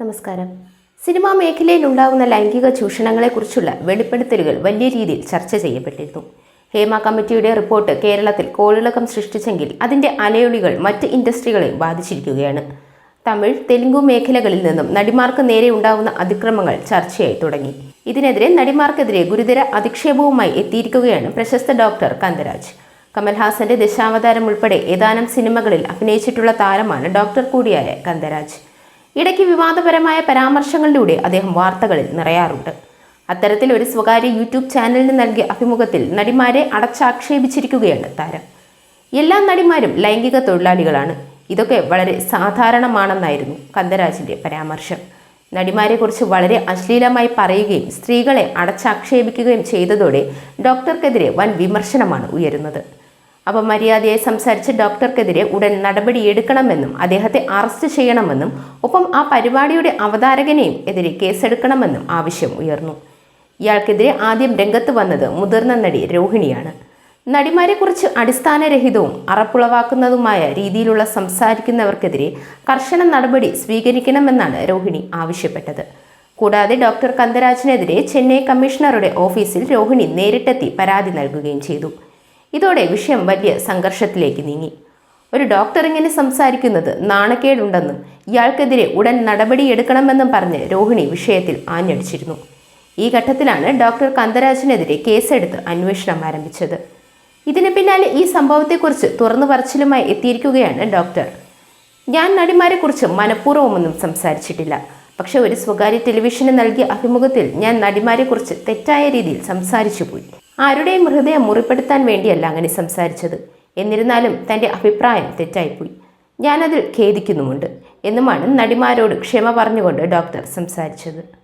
നമസ്കാരം. സിനിമാ മേഖലയിൽ ഉണ്ടാകുന്ന ലൈംഗിക ചൂഷണങ്ങളെക്കുറിച്ചുള്ള വെളിപ്പെടുത്തലുകൾ വലിയ രീതിയിൽ ചർച്ച ചെയ്യപ്പെട്ടിരുന്നു. ഹേമ കമ്മിറ്റിയുടെ റിപ്പോർട്ട് കേരളത്തിൽ കോളിളക്കം സൃഷ്ടിച്ചെങ്കിൽ അതിന്റെ അലയൊളികൾ മറ്റ് ഇൻഡസ്ട്രികളെ ബാധിച്ചിരിക്കുകയാണ്. തമിഴ് തെലുങ്കു മേഖലകളിൽ നിന്നും നടിമാർക്ക് നേരെ ഉണ്ടാകുന്ന അതിക്രമങ്ങൾ ചർച്ചയായി തുടങ്ങി. ഇതിനെതിരെ നടിമാർക്കെതിരെ ഗുരുതര അധിക്ഷേപവുമായി എത്തിയിരിക്കുകയാണ് പ്രശസ്ത ഡോക്ടർ കന്ദരാജ്. കമൽഹാസന്റെ ദശാവതാരം ഉൾപ്പെടെ ഏതാനും സിനിമകളിൽ അഭിനയിച്ചിട്ടുള്ള താരമാണ് ഡോക്ടർ കൂടിയായ കന്ദരാജ്. ഇടയ്ക്ക് വിവാദപരമായ പരാമർശങ്ങളിലൂടെ അദ്ദേഹം വാർത്തകളിൽ നിറയാറുണ്ട്. അത്തരത്തിൽ ഒരു സ്വകാര്യ യൂട്യൂബ് ചാനലിന് നൽകിയ അഭിമുഖത്തിൽ നടിമാരെ അടച്ചാക്ഷേപിച്ചിരിക്കുകയാണ് താരം. എല്ലാ നടിമാരും ലൈംഗിക തൊഴിലാളികളാണ്. ഇതൊക്കെ വളരെ സാധാരണമാണെന്നായിരുന്നു കന്ദരാജിന്റെ പരാമർശം. നടിമാരെക്കുറിച്ച് വളരെ അശ്ലീലമായി പറയുകയും സ്ത്രീകളെ അടച്ചാക്ഷേപിക്കുകയും ചെയ്തതോടെ ഡോക്ടർക്കെതിരെ വൻ വിമർശനമാണ് ഉയരുന്നത്. അപമര്യാദയായി സംസാരിച്ച ഡോക്ടർക്കെതിരെ ഉടൻ നടപടിയെടുക്കണമെന്നും അദ്ദേഹത്തെ അറസ്റ്റ് ചെയ്യണമെന്നും ഒപ്പം ആ പരിപാടിയുടെ അവതാരകനെയും എതിരെ കേസെടുക്കണമെന്നും ആവശ്യം ഉയർന്നു. ഇയാൾക്കെതിരെ ആദ്യം രംഗത്ത് വന്നത് മുതിർന്ന നടി രോഹിണിയാണ്. നടിമാരെക്കുറിച്ച് അടിസ്ഥാനരഹിതവും അറപ്പുളവാക്കുന്നതുമായ രീതിയിലുള്ള സംസാരിക്കുന്നവർക്കെതിരെ കർശന നടപടി സ്വീകരിക്കണമെന്നാണ് രോഹിണി ആവശ്യപ്പെട്ടത്. കൂടാതെ ഡോക്ടർ കന്ദരാജിനെതിരെ ചെന്നൈ കമ്മീഷണറുടെ ഓഫീസിൽ രോഹിണി നേരിട്ടെത്തി പരാതി നൽകുകയും ചെയ്തു. ഇതോടെ വിഷയം വലിയ സംഘർഷത്തിലേക്ക് നീങ്ങി. ഒരു ഡോക്ടർ ഇങ്ങനെ സംസാരിക്കുന്നത് നാണക്കേടുണ്ടെന്നും ഇയാൾക്കെതിരെ ഉടൻ നടപടിയെടുക്കണമെന്നും പറഞ്ഞ് രോഹിണി വിഷയത്തിൽ ആഞ്ഞടിച്ചിരുന്നു. ഈ ഘട്ടത്തിലാണ് ഡോക്ടർ കന്ദരാജിനെതിരെ കേസെടുത്ത് അന്വേഷണം ആരംഭിച്ചത്. ഇതിന് പിന്നാലെ ഈ സംഭവത്തെക്കുറിച്ച് തുറന്നു പറച്ചിലുമായി എത്തിയിരിക്കുകയാണ് ഡോക്ടർ ഞാൻ നടിമാരെക്കുറിച്ച് മനഃപൂർവമൊന്നും സംസാരിച്ചിട്ടില്ല. പക്ഷെ ഒരു സ്വകാര്യ ടെലിവിഷന് നൽകിയ അഭിമുഖത്തിൽ ഞാൻ നടിമാരെക്കുറിച്ച് തെറ്റായ രീതിയിൽ സംസാരിച്ചു പോയി ആരുടെയും ഹൃദയം മുറിപ്പെടുത്താൻ വേണ്ടിയല്ല അങ്ങനെ സംസാരിച്ചത്. എന്നിരുന്നാലും തന്റെ അഭിപ്രായം തെറ്റായിപ്പോയി. ഞാനതിൽ ഖേദിക്കുന്നുമുണ്ട് എന്നുമാണ് നടിമാരോട് ക്ഷമ പറഞ്ഞുകൊണ്ട് ഡോക്ടർ സംസാരിച്ചത്.